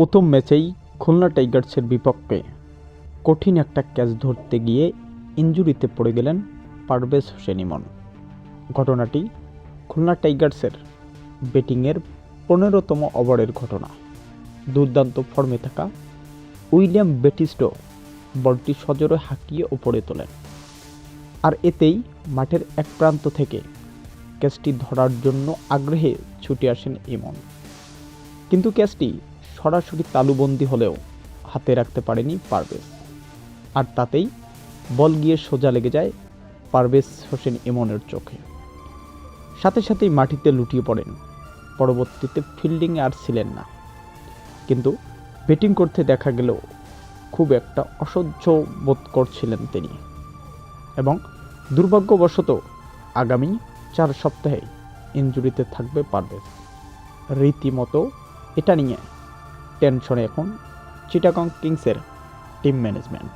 প্রথম ম্যাচেই খুলনা টাইগার্সের বিপক্ষে। কঠিন একটা ক্যাচ ধরতে গিয়ে ইনজুরিতে পড়ে গেলেন পারভেজ হোসেন ইমন ঘটনাটি খুলনা টাইগার্সের ব্যাটিংয়ের পনেরোতম ওভারের ঘটনা। দুর্দান্ত ফর্মে থাকা উইলিয়াম বেটিস্টো বলটি সজোরে হাঁকিয়ে ওপরে তোলেন। আর এতেই মাঠের এক প্রান্ত থেকে ক্যাচটি ধরার জন্য আগ্রহে ছুটে আসেন ইমন। কিন্তু ক্যাচটি সরাসরি তালুবন্দি হলেও হাতে রাখতে পারেনি পারভেজ। আর তাতেই বল গিয়ে সোজা লেগে যায় পারভেজ হোসেন ইমনের চোখে। সাথে সাথেই মাটিতে লুটিয়ে পড়েন। পরবর্তীতে ফিল্ডিংয়ে আর ছিলেন না। কিন্তু ব্যাটিং করতে দেখা গেলেও খুব একটা অসহ্য বোধ করছিলেন তিনি। এবং দুর্ভাগ্যবশত আগামী চার সপ্তাহে ইনজুরিতে থাকবে পারভেজ। রীতিমতো এটা নিয়ে টেনশনে এখন চিটাগং কিংসের টিম ম্যানেজমেন্ট।